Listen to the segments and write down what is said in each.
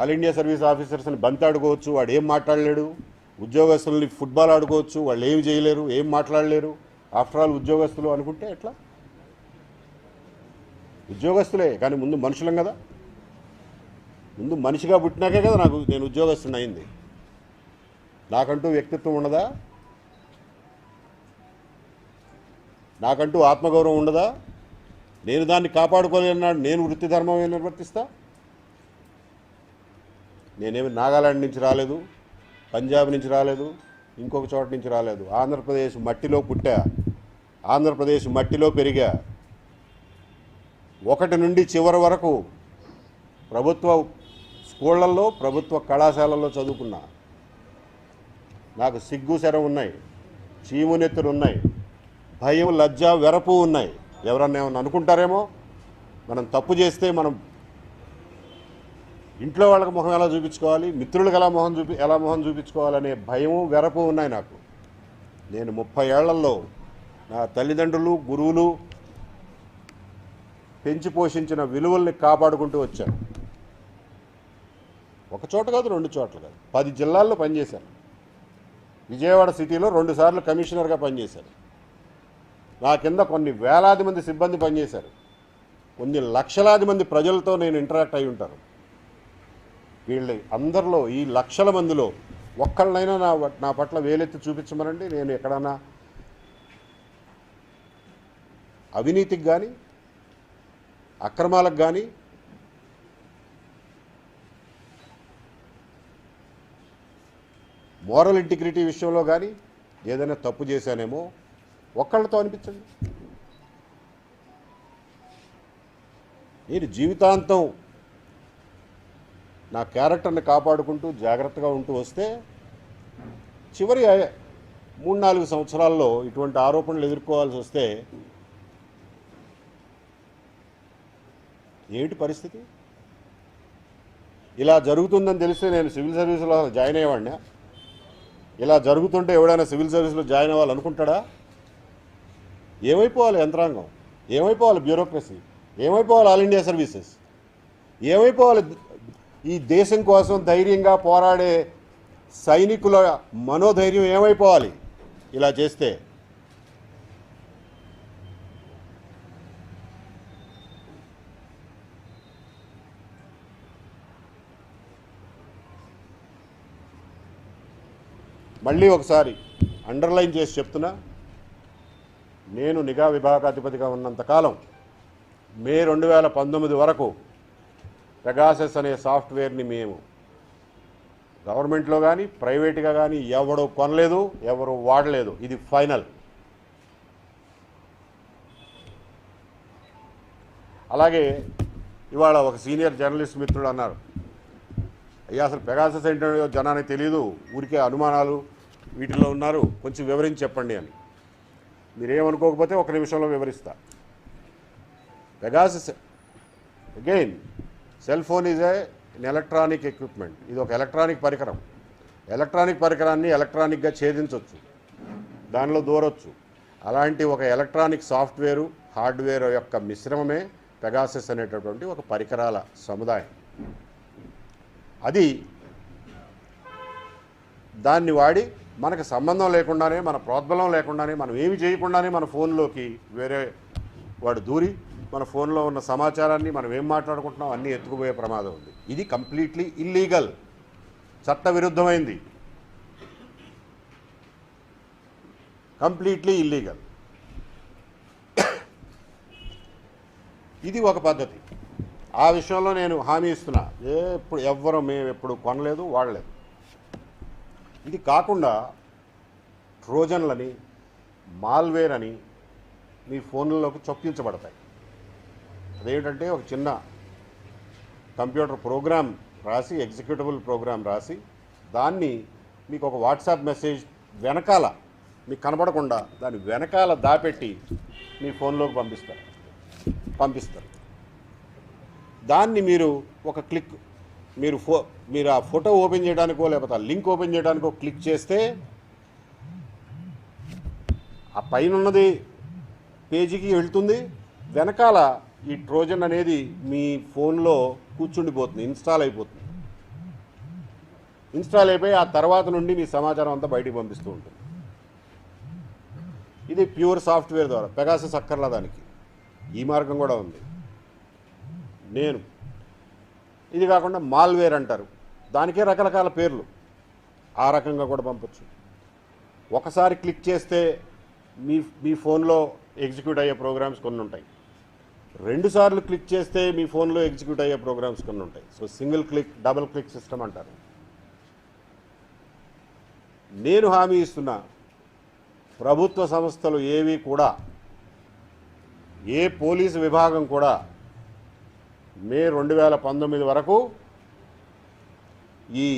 All India service ఆఫీసర్స్ని బంత్ ఆడుకోవచ్చు వాడు ఏం మాట్లాడలేడు. ఉద్యోగస్తుల్ని ఫుట్బాల్ ఆడుకోవచ్చు వాళ్ళు ఏం చేయలేరు ఏం మాట్లాడలేరు. ఆఫ్టర్ ఆల్ ఉద్యోగస్తులు అనుకుంటే ఎట్లా? ఉద్యోగస్తులే కానీ ముందు మనుషులం కదా. ముందు మనిషిగా పుట్టినాకే కదా నాకు నేను ఉద్యోగస్తుని అయింది. నాకంటూ వ్యక్తిత్వం ఉండదా? నాకంటూ ఆత్మగౌరవం ఉండదా? నేను దాన్ని కాపాడుకోలేనాడు నేను వృత్తి ధర్మం నిర్వర్తిస్తా? నేనేమి నాగాలాండ్ నుంచి రాలేదు పంజాబ్ నుంచి రాలేదు ఇంకొక చోట నుంచి రాలేదు. ఆంధ్రప్రదేశ్ మట్టిలో పుట్టా. ఆంధ్రప్రదేశ్ మట్టిలో పెరిగా. ఒకటి నుండి చివరి వరకు ప్రభుత్వ స్కూళ్ళల్లో ప్రభుత్వ కళాశాలల్లో చదువుకున్నా. నాకు సిగ్గు శరం ఉన్నాయి చీమునెత్తులు ఉన్నాయి భయం లజ్జ వెరపు ఉన్నాయి. ఎవరన్నా ఏమన్నా అనుకుంటారేమో? మనం తప్పు చేస్తే మనం ఇంట్లో వాళ్ళకి మొహం ఎలా చూపించుకోవాలి? మిత్రులకు ఎలా మొహం చూపి ఎలా మొహం చూపించుకోవాలనే భయము వెరపు ఉన్నాయి నాకు. నేను ముప్పై ఏళ్ళలో నా తల్లిదండ్రులు గురువులు పెంచి పోషించిన విలువల్ని కాపాడుకుంటూ వచ్చాను. ఒక చోట కాదు రెండు చోట్ల కాదు. పది జిల్లాల్లో పనిచేశాను. విజయవాడ సిటీలో రెండుసార్లు కమిషనర్గా పనిచేశాను. నా కింద కొన్ని వేలాది మంది సిబ్బంది పనిచేశారు. కొన్ని లక్షలాది మంది ప్రజలతో నేను ఇంటరాక్ట్ అయి ఉంటాను. వీళ్ళ అందరిలో ఈ లక్షల మందిలో ఒక్కళ్ళనైనా నా నా పట్ల వేలెత్తి చూపించమనండి. నేను ఎక్కడన్నా అవినీతికి కానీ అక్రమాలకు కానీ మోరల్ ఇంటిగ్రిటీ విషయంలో కానీ ఏదైనా తప్పు చేశానేమో ఒక్కళ్ళతో అనిపించండి. నేను జీవితాంతం నా క్యారెక్టర్ని కాపాడుకుంటూ జాగ్రత్తగా ఉంటూ వస్తే చివరి మూడు నాలుగు సంవత్సరాల్లో ఇటువంటి ఆరోపణలు ఎదుర్కోవాల్సి వస్తే ఏమిటి పరిస్థితి? ఇలా జరుగుతుందని తెలిస్తే నేను సివిల్ సర్వీస్లో జాయిన్ అయ్యేవాడినా? ఇలా జరుగుతుంటే ఎవడైనా సివిల్ సర్వీస్లో జాయిన్ అవ్వాలనుకుంటాడా? ఏమైపోవాలి యంత్రాంగం? ఏమైపోవాలి బ్యూరోక్రసీ? ఏమైపోవాలి ఆల్ ఇండియా సర్వీసెస్? ఏమైపోవాలి ఈ దేశం కోసం ధైర్యంగా పోరాడే సైనికుల మనోధైర్యం ఏమైపోవాలి? ఇలా చేస్తే. మళ్ళీ ఒకసారి అండర్లైన్ చేసి చెప్తున్నా. నేను నిఘా విభాగాధిపతిగా ఉన్నంతకాలం మే రెండు వేల పంతొమ్మిది వరకు పెగాసెస్ అనే సాఫ్ట్వేర్ని మేము గవర్నమెంట్లో కానీ ప్రైవేట్గా కానీ ఎవడో కొనలేదు ఎవరు వాడలేదు. ఇది ఫైనల్. అలాగే ఇవాళ ఒక సీనియర్ జర్నలిస్ట్ మిత్రుడు అన్నారు. అయ్యా అసలు పెగాసస్ ఏంటో జనానికి తెలియదు ఊరికే అనుమానాలు వీటిలో ఉన్నారు. కొంచెం వివరించి చెప్పండి అని. మీరేమనుకోకపోతే ఒక నిమిషంలో వివరిస్తా. Pegasus again cell phone is a electronic equipment. ఇది ఒక ఎలక్ట్రానిక్ పరికరం. ఎలక్ట్రానిక్ పరికరాన్ని ఎలక్ట్రానిక్గా ఛేదించవచ్చు దానిలో దూరొచ్చు. అలాంటి ఒక ఎలక్ట్రానిక్ సాఫ్ట్వేరు హార్డ్వేర్ యొక్క మిశ్రమమే పెగాసెస్ అనేటటువంటి ఒక పరికరాల సముదాయం. అది దాన్ని వాడి మనకు సంబంధం లేకుండానే మన ప్రోద్బలం లేకుండానే మనం ఏమి చేయకుండానే మన ఫోన్లోకి వేరే వాడు దూరి మన ఫోన్లో ఉన్న సమాచారాన్ని మనం ఏం మాట్లాడుకుంటున్నాం అన్నీ ఎత్తుకుపోయే ప్రమాదం ఉంది. ఇది కంప్లీట్లీ ఇల్లీగల్. చట్టవిరుద్ధమైంది. Completely illegal. ఇది ఒక పద్ధతి. ఆ విషయంలో నేను హామీ ఇస్తున్నా. ఏ ఎప్పుడు ఎవ్వరు మేము ఎప్పుడు కొనలేదు వాడలేదు. ఇది కాకుండా ట్రోజన్లని మాల్వేర్ అని మీ ఫోన్లలోకి చొప్పించబడతాయి. అదేంటంటే ఒక చిన్న కంప్యూటర్ ప్రోగ్రామ్ రాసి ఎగ్జిక్యూటబుల్ ప్రోగ్రామ్ రాసి దాన్ని మీకు ఒక వాట్సాప్ మెసేజ్ వెనకాల మీకు కనబడకుండా దాని వెనకాల దాపెట్టి మీ ఫోన్లోకి పంపిస్తారు. పంపిస్తారు. దాన్ని మీరు ఒక క్లిక్ మీరు ఫో మీరు ఆ ఫోటో ఓపెన్ చేయడానికో లేకపోతే ఆ లింక్ ఓపెన్ చేయడానికో క్లిక్ చేస్తే ఆ పైన ఉన్నది పేజీకి వెళ్తుంది. వెనకాల ఈ ట్రోజన్ అనేది మీ ఫోన్లో కూర్చుండిపోతుంది ఇన్స్టాల్ అయిపోతుంది. ఇన్స్టాల్ అయిపోయి ఆ తర్వాత నుండి మీ సమాచారం అంతా బయటికి పంపిస్తూ ఉంటుంది. ఇది ప్యూర్ సాఫ్ట్వేర్ ద్వారా పెగాసస్ అక్కర్లా దానికి. ఈ మార్గం కూడా ఉంది. నేను. ఇది కాకుండా మాల్వేర్ అంటారు. దానికే రకరకాల పేర్లు. ఆ రకంగా కూడా పంపొచ్చు. ఒకసారి క్లిక్ చేస్తే మీ మీ ఫోన్లో ఎగ్జిక్యూట్ అయ్యే ప్రోగ్రామ్స్ కొన్ని ఉంటాయి రెండు సార్లు క్లిక్ చేస్తే మీ ఫోన్లో ఎగ్జిక్యూట్ అయ్యే ప్రోగ్రామ్స్ కొన్ని ఉంటాయి. So single click double click system అంటారు. నేను హామీ ఇస్తున్నా ప్రభుత్వ సంస్థలు ఏవి కూడా ఏ పోలీసు విభాగం కూడా మే రెండు వేల పంతొమ్మిది వరకు ఈ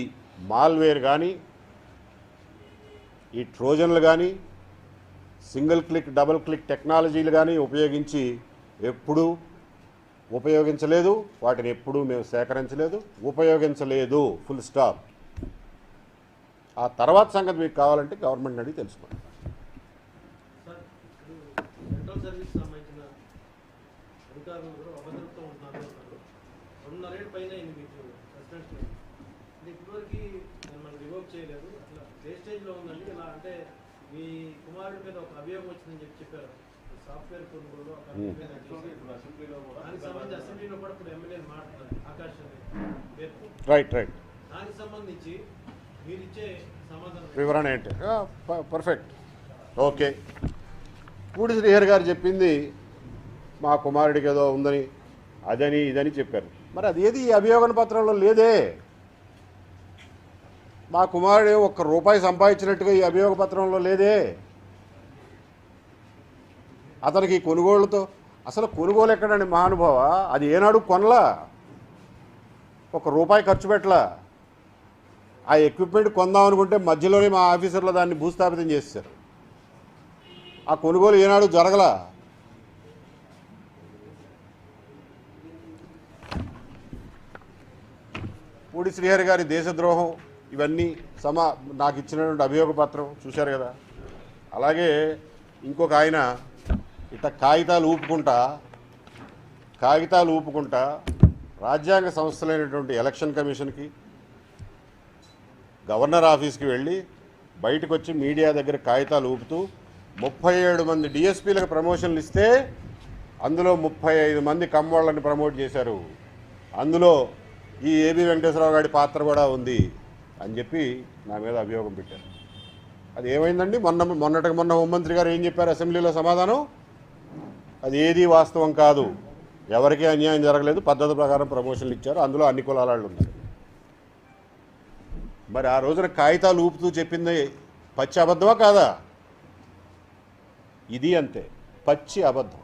మాల్వేర్ కానీ ఈ ట్రోజన్లు కానీ సింగిల్ క్లిక్ డబుల్ క్లిక్ టెక్నాలజీలు కానీ ఉపయోగించి ఎప్పుడూ ఉపయోగించలేదు వాటిని ఎప్పుడూ మేము సేకరించలేదు ఉపయోగించలేదు ఫుల్ స్టాప్ ఆ తర్వాత సంగతి మీకు కావాలంటే గవర్నమెంట్ అడిగి తెలుసుకోండి. చేయలేదు. అట్లా ఉందండి. ఇలా అంటే మీ కుమారుడి మీద ఒక అభియోగం వచ్చిందని చెప్పి చెప్పారు. రైట్ రైట్ దానికి సంబంధించి మీరు ఇచ్చే సమాధానం వివరణ ఏంటి? పర్ఫెక్ట్ ఓకే పూడి శ్రీహరి గారు చెప్పింది మా కుమారుడికి ఏదో ఉందని అదని ఇదని చెప్పారు. మరి అది ఏది? ఈ అభియోగన పత్రంలో లేదే. మా కుమారుడు ఒక్క రూపాయి సంపాదించినట్టుగా ఈ అభియోగ పత్రంలో లేదే. అతనికి ఈ కొనుగోళ్ళతో అసలు కొనుగోలు ఎక్కడండి మహానుభావ? అది ఏనాడు కొనలా? ఒక రూపాయి ఖర్చు పెట్టలా? ఆ ఎక్విప్మెంట్ కొందాం అనుకుంటే మధ్యలోనే మా ఆఫీసర్లు దాన్ని భూస్థాపితం చేశారు ఆ కొనుగోలు ఏనాడు జరగలా? పూడి శ్రీహరి గారి దేశద్రోహం ఇవన్నీ సమా నాకు ఇచ్చినటువంటి అభియోగ పత్రం చూశారు కదా? అలాగే ఇంకొక ఆయన ఇట్ట కాగితాలు ఊపుకుంటా కాగితాలు ఊపుకుంటా రాజ్యాంగ సంస్థలైనటువంటి ఎలక్షన్ కమిషన్కి గవర్నర్ ఆఫీస్కి వెళ్ళి బయటకు వచ్చి మీడియా దగ్గర కాగితాలు ఊపుతూ ముప్పై ఏడు మంది డిఎస్పీలకు ప్రమోషన్లు ఇస్తే అందులో ముప్పై ఐదు మంది కమ్మోళ్ళని ప్రమోట్ చేశారు. అందులో ఈ ఏబి వెంకటేశ్వరరావు గారి పాత్ర కూడా ఉంది అని చెప్పి నా మీద అభియోగం పెట్టారు. అది ఏమైందండి? మొన్న మొన్నటికి మొన్న హోంమంత్రి గారు ఏం చెప్పారు అసెంబ్లీలో సమాధానం? అది ఏది వాస్తవం కాదు. ఎవరికీ అన్యాయం జరగలేదు. పద్ధతి ప్రకారం ప్రమోషన్లు ఇచ్చారు. అందులో అన్ని కులాల వాళ్ళు ఉన్నారు. మరి ఆ రోజున కాగితాలు ఊపుతూ చెప్పింది పచ్చి అబద్ధమా కాదా? ఇది అంతే. పచ్చి అబద్ధం.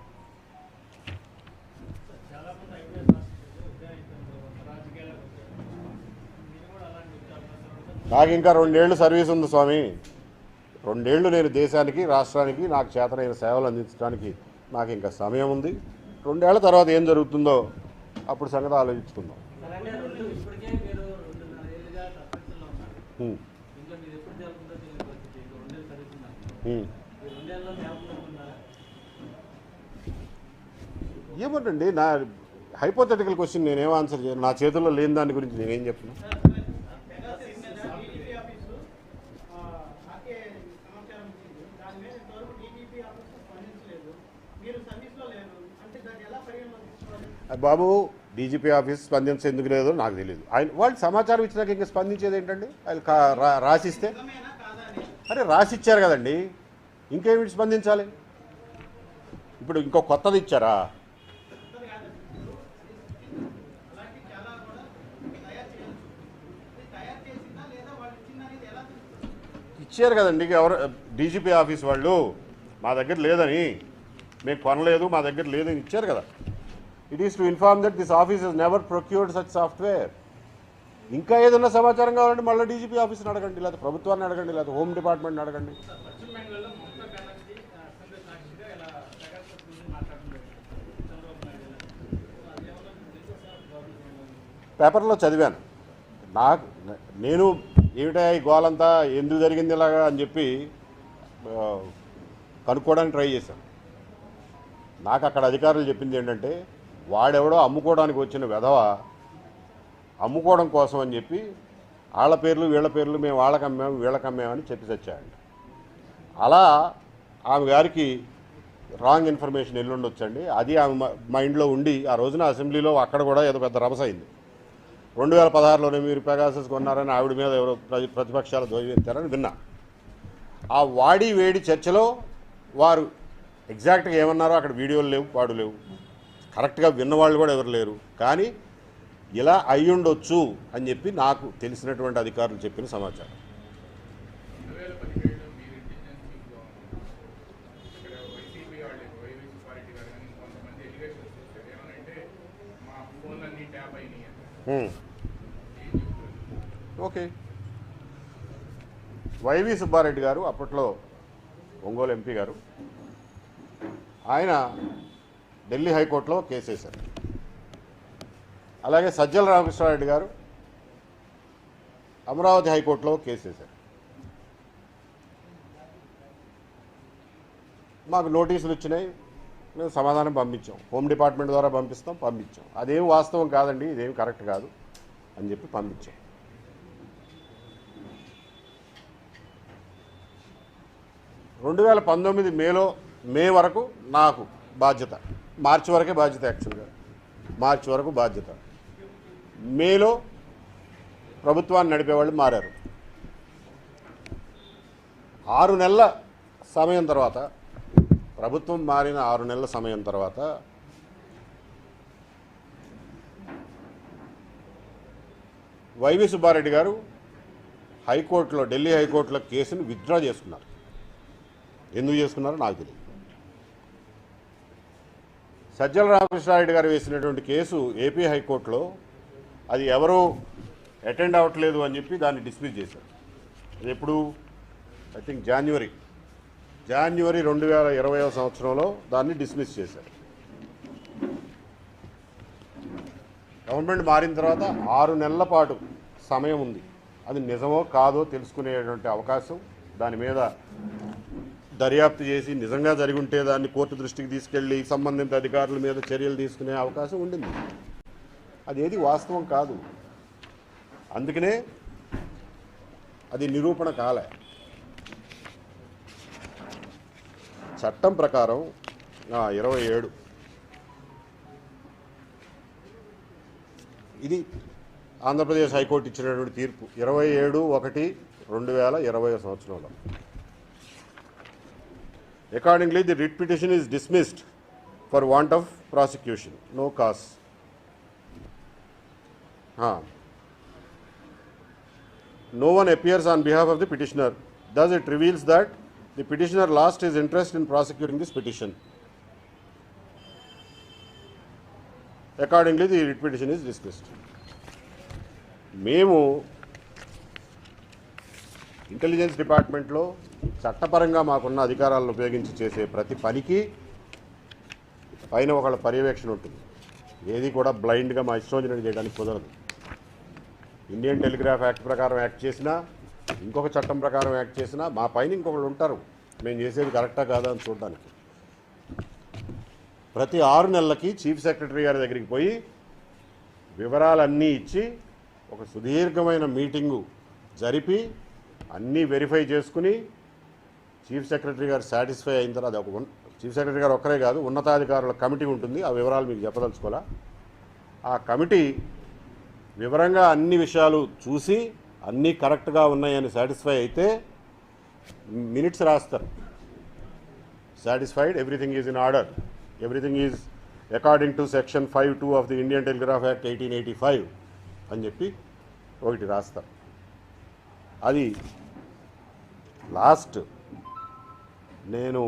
నాకు ఇంకా రెండేళ్ళు సర్వీస్ ఉంది స్వామి. రెండేళ్ళు నేను దేశానికి రాష్ట్రానికి నాకు చేతనైన సేవలు అందించడానికి నాకు ఇంకా సమయం ఉంది. రెండేళ్ళ తర్వాత ఏం జరుగుతుందో అప్పుడు సంగతి ఆలోచించుకుందాం. ఏమంటండి నా హైపోథెటికల్ క్వశ్చన్ నేనేం ఆన్సర్ చేయను నా చేతుల్లో లేని దాని గురించి నేనేం చెప్పను డీజీపీ ఆఫీసు ఆ, నాకే సమాచారం ఇచ్చింది దాని మీద ఇంతవరకు డీజీపీ ఆఫీసు స్పందించలేదు మీరు సర్వీస్లో లేరు అంటే దాన్ని ఎలా పరిగణలోకి తీసుకోవాలి ఆ బాబు డీజీపీ ఆఫీస్ స్పందించే ఎందుకు లేదో నాకు తెలియదు ఆయన వాళ్ళు సమాచారం ఇచ్చినాక ఇంకా స్పందించేది ఏంటండి? వాళ్ళు కా- రా- రాసిస్తే? అరే రాసి ఇచ్చారు కదండి. ఇంకేమిటి స్పందించాలి? ఇప్పుడు ఇంకో కొత్తది ఇచ్చారా? ఇచ్చారు కదండి. ఎవరు డీజీపీ ఆఫీస్ వాళ్ళు మా దగ్గర లేదని. మేము కొనలేదు మా దగ్గర లేదని ఇచ్చారు కదా. It is to inform that this office is never procured such software ఇంకా ఏదైనా సమాచారం కావాలంటే మళ్ళీ డీజీపీ ఆఫీస్ని అడగండి లేదా ప్రభుత్వాన్ని అడగండి లేదా హోమ్ డిపార్ట్మెంట్ని అడగండి. పేపర్లో చదివాను. నాకు నేను ఏమిటా ఈ గోలంతా ఎందుకు జరిగింది ఇలాగా అని చెప్పి కనుక్కోవడానికి ట్రై చేశాను. నాకు అక్కడ అధికారులు చెప్పింది ఏంటంటే వాడెవడో అమ్ముకోవడానికి వచ్చిన వెధవ అమ్ముకోవడం కోసం అని చెప్పి వాళ్ళ పేర్లు వీళ్ళ పేర్లు మేము వాళ్ళకి అమ్మాము వీళ్ళకి అమ్మామని చెప్పి చచ్చాయండి అలా ఆమె గారికి రాంగ్ ఇన్ఫర్మేషన్ ఎల్లుండొచ్చండి. అది ఆమె మైండ్లో ఉండి ఆ రోజున అసెంబ్లీలో అక్కడ కూడా ఏదో పెద్ద రభస అయింది. రెండు వేల పదహారులోనే మీరు పెగాసస్ కొన్నారని ఆవిడ మీద ఎవరో ప్రతి ప్రతిపక్షాలు ధ్వజెత్తారని విన్నా. ఆ వాడి వేడి చర్చలో వారు ఎగ్జాక్ట్గా ఏమన్నారో అక్కడ వీడియోలు లేవు వాడు లేవు. కరెక్ట్గా విన్నవాళ్ళు కూడా ఎవరు లేరు. కానీ ఇలా అయ్యుండొచ్చు అని చెప్పి నాకు తెలిసినటువంటి అధికారులు చెప్పిన సమాచారం. ఓకే. వైవి సుబ్బారెడ్డి గారు అప్పట్లో ఒంగోలు ఎంపీ గారు. ఆయన ఢిల్లీ హైకోర్టులో కేసు వేశారు. అలాగే సజ్జల రామకృష్ణారెడ్డి గారు అమరావతి హైకోర్టులో కేసు వేశారు. మాకు నోటీసులు వచ్చినాయి. మేము సమాధానం పంపించాం. హోమ్ డిపార్ట్మెంట్ ద్వారా పంపిస్తాం పంపించాం. అదేం వాస్తవం కాదండి ఇదేమి కరెక్ట్ కాదు అని చెప్పి పంపించాం. రెండు వేల పంతొమ్మిది మేలో మే వరకు నాకు బాధ్యత. మార్చి వరకే బాధ్యత యాక్చువల్గా మార్చి వరకు బాధ్యత. మేలో ప్రభుత్వాన్ని నడిపేవాళ్ళు మారారు. ఆరు నెలల సమయం తర్వాత ప్రభుత్వం మారిన ఆరు నెలల సమయం తర్వాత వైవి సుబ్బారెడ్డి గారు హైకోర్టులో ఢిల్లీ హైకోర్టులో కేసును విత్డ్రా చేసుకున్నారు. ఎందుకు చేసుకున్నారో నాకు తెలియదు. సజ్జల రామకృష్ణారెడ్డి గారు వేసినటువంటి కేసు ఏపీ హైకోర్టులో అది ఎవరూ అటెండ్ అవ్వట్లేదు అని చెప్పి దాన్ని డిస్మిస్ చేశారు. అది ఎప్పుడు? ఐ థింక్ జాన్యువరి జాన్యువరి రెండు వేల ఇరవైవ సంవత్సరంలో దాన్ని డిస్మిస్ చేశారు. గవర్నమెంట్ మారిన తర్వాత ఆరు నెలల పాటు సమయం ఉంది. అది నిజమో కాదో తెలుసుకునేటువంటి అవకాశం దాని మీద దర్యాప్తు చేసి నిజంగా జరిగి ఉంటే దాన్ని కోర్టు దృష్టికి తీసుకెళ్ళి సంబంధిత అధికారుల మీద చర్యలు తీసుకునే అవకాశం ఉండింది. అదేది వాస్తవం కాదు. అందుకనే అది నిరూపణ కాలే. చట్టం ప్రకారం ఇరవై ఏడు. ఇది ఆంధ్రప్రదేశ్ హైకోర్టు ఇచ్చినటువంటి తీర్పు. ఇరవై ఏడు ఒకటి రెండు వేల ఇరవై సంవత్సరంలో. Accordingly the writ is dismissed for want of prosecution no no cause no one appears on behalf of the petitioner. Thus, it reveals that the petitioner lost his interest in prosecuting this petition. Accordingly, the writ petition is dismissed. మేము intelligence డిపార్ట్మెంట్లో చట్టపరంగా మాకున్న అధికారాలను ఉపయోగించి చేసే ప్రతి పనికి పైన ఒకళ్ళ పర్యవేక్షణ ఉంటుంది. ఏది కూడా బ్లైండ్గా మా ఇష్టం వచ్చినట్టు చేయడానికి కుదరదు. ఇండియన్ టెలిగ్రాఫ్ యాక్ట్ ప్రకారం యాక్ట్ చేసినా ఇంకొక చట్టం ప్రకారం యాక్ట్ చేసినా మా పైన ఇంకొకళ్ళు ఉంటారు. మేము చేసేది కరెక్టా కాదా అని చూడడానికి. ప్రతి ఆరు నెలలకి చీఫ్ సెక్రటరీ గారి దగ్గరికి పోయి వివరాలన్నీ ఇచ్చి ఒక సుదీర్ఘమైన మీటింగు జరిపి అన్నీ వెరిఫై చేసుకుని చీఫ్ సెక్రటరీ గారు సాటిస్ఫై అయిన తర్వాత ఒక చీఫ్ సెక్రటరీ గారు ఒక్కరే కాదు ఉన్నతాధికారుల కమిటీ ఉంటుంది. ఆ వివరాలు మీకు చెప్పదలుచుకోవాలా? ఆ కమిటీ వివరంగా అన్ని విషయాలు చూసి అన్నీ కరెక్ట్గా ఉన్నాయని సాటిస్ఫై అయితే మినిట్స్ రాస్తారు. Satisfied everything is in order. Everything is according to section five two of the Indian Telegraph Act eighteen eighty five అని చెప్పి ఒకటి రాస్తారు. అది లాస్ట్ నేను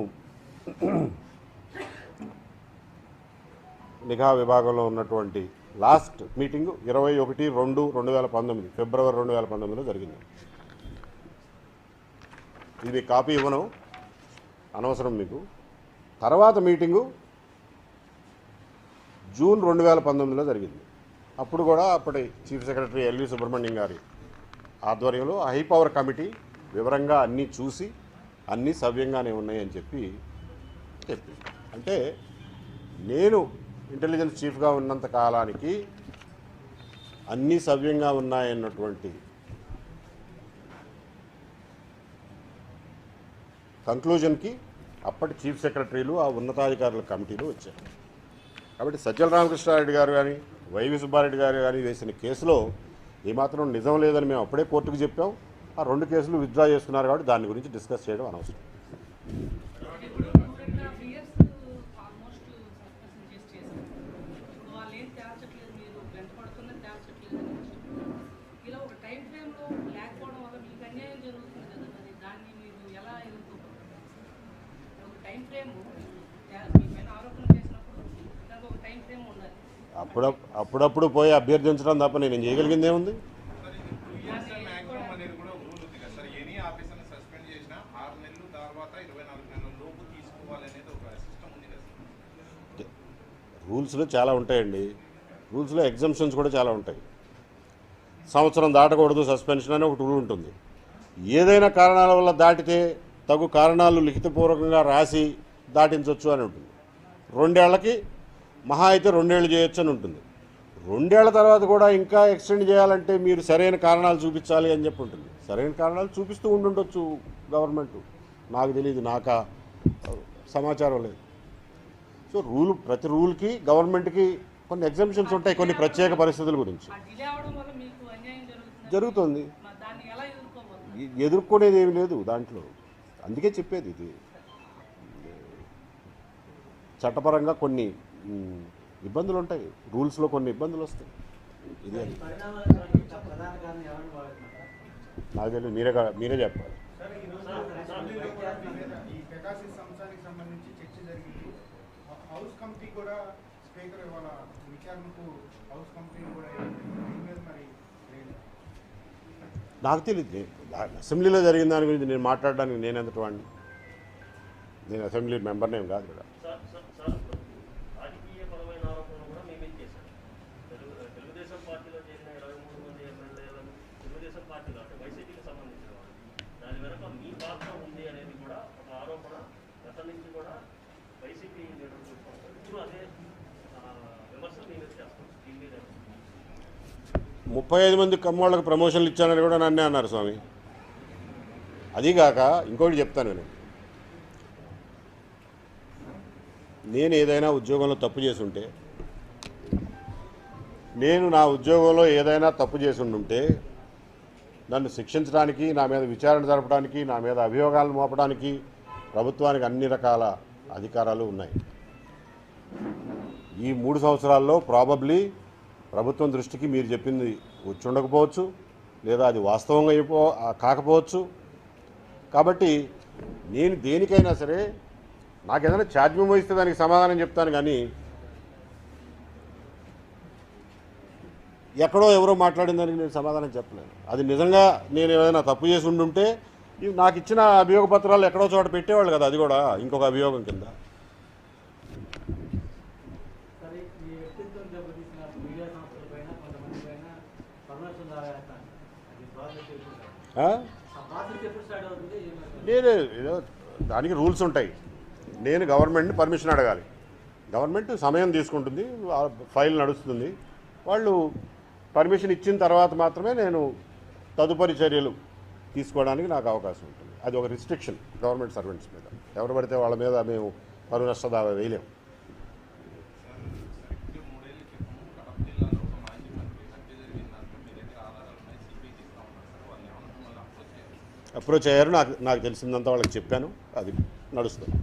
నిఘా విభాగంలో ఉన్నటువంటి లాస్ట్ మీటింగ్ ఇరవై ఒకటి రెండు రెండు వేల పంతొమ్మిది ఫిబ్రవరి రెండు వేల పంతొమ్మిదిలో జరిగింది. ఇది కాపీ ఇవ్వను అనవసరం మీకు. తర్వాత మీటింగు జూన్ రెండు వేల పంతొమ్మిదిలో జరిగింది. అప్పుడు కూడా అప్పటి చీఫ్ సెక్రటరీ ఎల్వి సుబ్రహ్మణ్యం గారి ఆధ్వర్యంలో హై పవర్ కమిటీ వివరంగా అన్నీ చూసి అన్నీ సవ్యంగానే ఉన్నాయని చెప్పి చెప్పి అంటే నేను ఇంటెలిజెన్స్ చీఫ్గా ఉన్నంత కాలానికి అన్నీ సవ్యంగా ఉన్నాయన్నటువంటి కంక్లూజన్కి అప్పటి చీఫ్ సెక్రటరీలు ఆ ఉన్నతాధికారుల కమిటీలు వచ్చారు. కాబట్టి సజ్జల రామకృష్ణారెడ్డి గారు కానీ వైవి సుబ్బారెడ్డి గారు కానీ వేసిన కేసులో ఏమాత్రం నిజం లేదని మేము అప్పుడే కోర్టుకు చెప్పాం. ఆ రెండు కేసులు విత్డ్రా చేసుకున్నారు కాబట్టి దాని గురించి డిస్కస్ చేయడం అనవసరం. ఇప్పుడు two and half years almost suspension చేసి చేశారు ఇప్పుడు వాళ్ళు ఏం తేల్చట్లేదు మీరు వెంట పడుతున్నది తేల్చట్లేదు అని చెప్తున్నారు. ఇలా ఒక టైం ఫ్రేమ్లో లేకపోవడం వల్ల మీకు అన్యాయం జరుగుతుంది కదా మరి దాన్ని మీరు ఎలా ఎదుర్కోబోతున్నారు ఒక టైం ఫ్రేమ్ మీ పైన ఆరోపణ చేసినప్పుడు దానికి ఒక టైం ఫ్రేమ్ ఉండాలి అప్పుడు అప్పుడప్పుడు పోయి అభ్యర్థించడం తప్ప నేను చేయగలిగింది ఏముంది సార్ ఇది టూ ఇయర్స్ మ్యాక్సిమం అనేది కూడా రూల్ ఉంది కదా సార్ ఎనీ ఆఫీసర్ని సస్పెండ్ చేసినా ఆరు నెలలు తర్వాత ఇరవై నాలుగు నెలల లోపు తీసుకోవాలనేది ఒక సిస్టమ్ ఉంది కదా సార్ రూల్స్లు చాలా ఉంటాయండి. రూల్స్లో ఎగ్జంప్షన్స్ కూడా చాలా ఉంటాయి. సంవత్సరం దాటకూడదు సస్పెన్షన్ అని ఒకటి రూల్ ఉంటుంది. ఏదైనా కారణాల వల్ల దాటితే తగు కారణాలు లిఖితపూర్వకంగా రాసి దాటించవచ్చు అని ఉంటుంది. రెండేళ్ళకి మహా అయితే రెండేళ్ళు చేయొచ్చు అని ఉంటుంది. రెండేళ్ళ తర్వాత కూడా ఇంకా ఎక్స్టెండ్ చేయాలంటే మీరు సరైన కారణాలు చూపించాలి అని చెప్పి ఉంటుంది. సరైన కారణాలు చూపిస్తూ ఉండుండొచ్చు గవర్నమెంట్. నాకు తెలియదు నాకా సమాచారం లేదు. సో రూల్ ప్రతి రూల్కి గవర్నమెంట్కి కొన్ని ఎగ్జామ్షన్స్ ఉంటాయి కొన్ని ప్రత్యేక పరిస్థితుల గురించి. జరుగుతుంది? ఎదుర్కొనేది ఏమి లేదు దాంట్లో. అందుకే చెప్పేది ఇది. చట్టపరంగా కొన్ని ఇబ్బందులు ఉంటాయి. రూల్స్లో కొన్ని ఇబ్బందులు వస్తాయి. ఇది నాకు తెలియదు మీరే మీరే చెప్పాలి సార్ ఈ రోజు అసెంబ్లీలో కూడా దీని మీద ఈ పెగాసిస్ అంశానికి సంబంధించి చర్చ జరిగింది హౌస్ కమిటీ కూడా స్పీకర్ ఇవాళ విచారణకు హౌస్ కమిటీ కూడా మరి నాకు తెలియదు అసెంబ్లీలో జరిగిన దాని గురించి నేను మాట్లాడడానికి నేనెంతటి వాడిని నేను అసెంబ్లీ మెంబర్నేం కాదు ఇక్కడ సార్ సార్ సార్ రాజకీయ పరమైన ఆరోపణలు కూడా మేమే చేశాం తెలుగు తెలుగుదేశం పార్టీలో చేరిన ఇరవై మూడు మంది ఎమ్మెల్యేలను తెలుగుదేశం పార్టీలో అంటే వైసీపీకి సంబంధించిన వాళ్ళు దాని వెనక మీ పాత్ర ఉంది అనేది కూడా ఒక ఆరోపణ గత నుంచి కూడా వైసీపీ లీడర్ చూసుకుంటారు ఇప్పుడు అదే ఆ, విమర్శలు మేమే చేస్తాం దీని మీద ముప్పై ఐదు మంది కమ్మోళ్ళకి ప్రమోషన్లు ఇచ్చానని కూడా నన్నే అన్నారు స్వామి. అదీగాక ఇంకోటి చెప్తాను నేను. నేను ఏదైనా ఉద్యోగంలో తప్పు చేసి ఉంటే నేను నా ఉద్యోగంలో ఏదైనా తప్పు చేసి ఉంటే నన్ను శిక్షించడానికి నా మీద విచారణ జరపడానికి నా మీద అభియోగాలు మోపడానికి ప్రభుత్వానికి అన్ని రకాల అధికారాలు ఉన్నాయి. ఈ మూడు సంవత్సరాల్లో ప్రాబబ్లీ ప్రభుత్వం దృష్టికి మీరు చెప్పింది ఉండకపోవచ్చు లేదా అది వాస్తవంగా అయిపో కాకపోవచ్చు. కాబట్టి నేను దేనికైనా సరే నాకు ఏదైనా ఛార్జ్యం వహిస్తే దానికి సమాధానం చెప్తాను కానీ ఎక్కడో ఎవరో మాట్లాడిన దానికి నేను సమాధానం చెప్పలేను. అది నిజంగా నేను ఏదైనా తప్పు చేసి ఉండుంటే నాకు ఇచ్చిన అభియోగ పత్రాలు ఎక్కడో చోట పెట్టేవాళ్ళు కదా అది కూడా ఇంకొక అభియోగం కింద సరే ఈ వ్యక్తిత్వం దెబ్బతీసిన మీడియా సంస్థల పైన కొంతమంది పైన పర్మిషన్ రావేస్తాను అది ప్రాసెస్ ఎప్పుడు start? ఆ? ఆ ప్రాసెస్ ఎప్పుడు స్టార్ట్ అవుతుంది ఏమవుతుంది? నేనే ఏదో దానికి రూల్స్ ఉంటాయి. నేను గవర్నమెంట్ని పర్మిషన్ అడగాలి. గవర్నమెంట్ సమయం తీసుకుంటుంది ఫైల్ నడుస్తుంది. వాళ్ళు పర్మిషన్ ఇచ్చిన తర్వాత మాత్రమే నేను తదుపరి చర్యలు తీసుకోవడానికి నాకు అవకాశం ఉంటుంది. అది ఒక రిస్ట్రిక్షన్ గవర్నమెంట్ సర్వెంట్స్ మీద. ఎవరు పడితే వాళ్ళ మీద మేము పరువు నష్ట దావా వేయలేము సరిగ్గా మూడేళ్ళ క్రితం కడప జిల్లాలో ఒక మాజీ మంత్రి హత్య జరిగిన దాంట్లో మీ దగ్గర ఆధారాలు ఉన్నాయి సిబిఐకి ఇస్తా ఉన్నారు సార్ వాళ్ళు ఏమన్నా మిమ్మల్ని అప్రోచ్ చేయాలి అప్రోచ్ అయ్యారు. నాకు నాకు తెలిసిందంతా వాళ్ళకి చెప్పాను. అది నడుస్తుంది.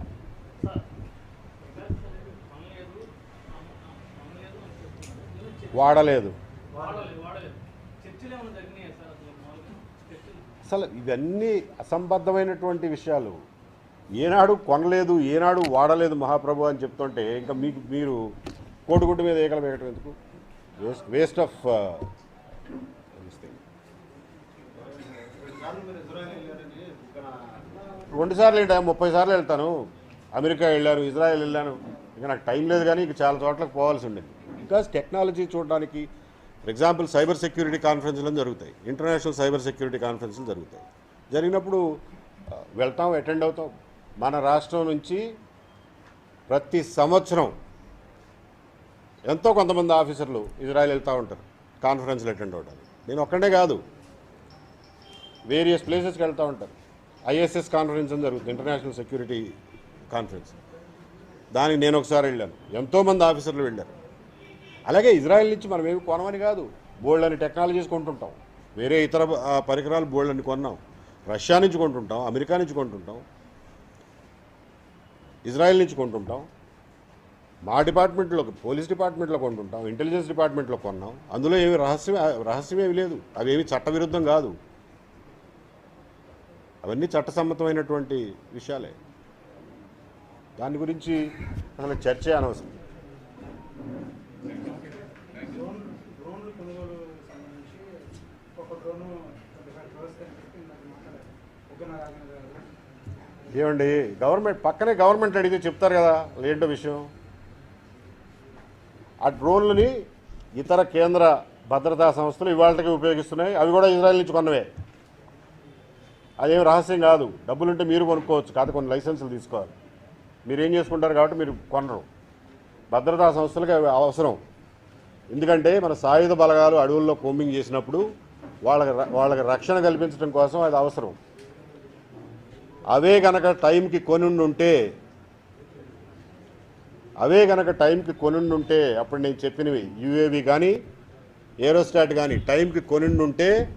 వాడలేదు. అసలు ఇవన్నీ అసంబద్ధమైనటువంటి విషయాలు. ఏనాడు కొనలేదు ఏనాడు వాడలేదు మహాప్రభు అని చెప్తుంటే ఇంకా మీకు మీరు కోడిగుడ్డు మీద ఏకలు వేయటం ఎందుకు? వేస్ట్ వేస్ట్ ఆఫ్ uh, రెండు సార్లు ఏంటా ముప్పై సార్లు వెళ్తాను. అమెరికా వెళ్ళాను ఇజ్రాయెల్ వెళ్ళాను. ఇంకా నాకు టైం లేదు కానీ ఇంకా చాలా చోట్లకు పోవాల్సి ఉండేది. బికాస్ టెక్నాలజీ చూడడానికి ఫర్ ఎగ్జాంపుల్ సైబర్ సెక్యూరిటీ కాన్ఫరెన్స్లను జరుగుతాయి. ఇంటర్నేషనల్ సైబర్ సెక్యూరిటీ కాన్ఫరెన్స్లు జరుగుతాయి. జరిగినప్పుడు వెళ్తాం అటెండ్ అవుతాం. మన రాష్ట్రం నుంచి ప్రతి సంవత్సరం ఎంతో కొంతమంది ఆఫీసర్లు ఇజ్రాయెల్ వెళ్తూ ఉంటారు. కాన్ఫరెన్స్లు అటెండ్ అవడానికి. నేను ఒక్కడే కాదు. వేరియస్ ప్లేసెస్కి వెళ్తూ ఉంటారు ఐఎస్ఎస్ కాన్ఫరెన్స్ అని జరుగుతుంది ఇంటర్నేషనల్ సెక్యూరిటీ కాన్ఫరెన్స్. దానికి నేను ఒకసారి వెళ్ళాను. ఎంతోమంది ఆఫీసర్లు వెళ్ళారు. అలాగే ఇజ్రాయెల్ నుంచి మనం ఏమి కొనమని కాదు బోల్డ్ అని టెక్నాలజీస్ కొంటుంటాం. వేరే ఇతర పరికరాలు బోల్డ్ అని కొన్నాం. రష్యా నుంచి కొంటుంటాం అమెరికా నుంచి కొంటుంటాం ఇజ్రాయెల్ నుంచి కొంటుంటాం మా డిపార్ట్మెంట్లో పోలీస్ డిపార్ట్మెంట్లో కొంటుంటాం ఇంటెలిజెన్స్ డిపార్ట్మెంట్లో కొన్నాం. అందులో ఏమి రహస్యం రహస్యమేమి లేదు. అవేమి చట్టవిరుద్ధం కాదు. అవన్నీ చట్టసమ్మతమైనటువంటి విషయాలే. దాని గురించి అసలు చర్చే అనవసరం. ఏమండి గవర్నమెంట్ పక్కనే గవర్నమెంట్ అడిగితే చెప్తారు కదా ఏంటో విషయం? ఆ డ్రోన్లని ఇతర కేంద్ర భద్రతా సంస్థలు ఇవాళకి ఉపయోగిస్తున్నాయి అవి కూడా ఇజ్రాయెల్ నుంచి కొన్నవే. అదేం రహస్యం కాదు. డబ్బులుంటే మీరు కొనుక్కోవచ్చు కాదు కొన్ని లైసెన్సులు తీసుకోవాలి. మీరు ఏం చేసుకుంటారు కాబట్టి మీరు కొనరు. భద్రతా సంస్థలకు అవసరం. ఎందుకంటే మన సాయుధ బలగాలు అడవుల్లో కోంబింగ్ చేసినప్పుడు వాళ్ళకి వాళ్ళకి రక్షణ కల్పించడం కోసం అది అవసరం. అవే కనుక టైంకి కొనుండుంటే అవే కనుక టైంకి కొనుండుంటే అప్పుడు నేను చెప్పినవి యుఏవి కానీ ఏరోస్టాట్ కానీ టైంకి కొనుండుంటే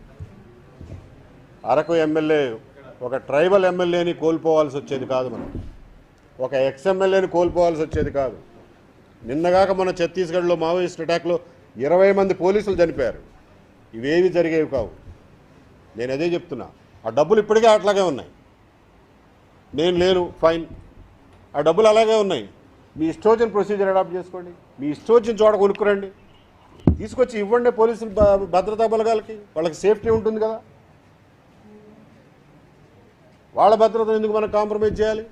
అరకు ఎమ్మెల్యే ఒక ట్రైబల్ ఎమ్మెల్యేని కోల్పోవాల్సి వచ్చేది కాదు మనం. ఒక ఎక్స్ ఎమ్మెల్యేని కోల్పోవాల్సి వచ్చేది కాదు. నిన్నగాక మన ఛత్తీస్గఢ్లో మావోయిస్ట్ అటాక్లో ఇరవై మంది పోలీసులు చనిపోయారు. ఇవేవి జరిగేవి కావు. నేను అదే చెప్తున్నా. ఆ డబ్బులు ఇప్పటికే అట్లాగే ఉన్నాయి. నేను లేను. ఫైన్ ఆ డబ్బులు అలాగే ఉన్నాయి. మీ ఇష్టోచిన ప్రొసీజర్ అడాప్ట్ చేసుకోండి. మీ ఇష్టోచిన చోట కొనుక్కురండి. తీసుకొచ్చి ఇవ్వండి పోలీసులు భద్రతా బలగాలకి. వాళ్ళకి సేఫ్టీ ఉంటుంది కదా. వాళ్ళ భద్రతను ఎందుకు మనం కాంప్రమైజ్ చేయాలి?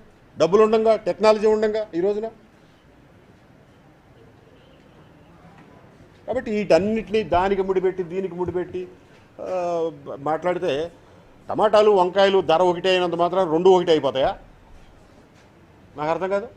డబ్బులు ఉండంగా టెక్నాలజీ ఉండగా ఈ రోజున? కాబట్టి వీటన్నిటినీ దానికి ముడిపెట్టి దీనికి ముడిపెట్టి మాట్లాడితే టమాటాలు వంకాయలు ధర ఒకటి అయినంత మాత్రం రెండు ఒకటి అయిపోతాయా? నాకు అర్థం కాదు.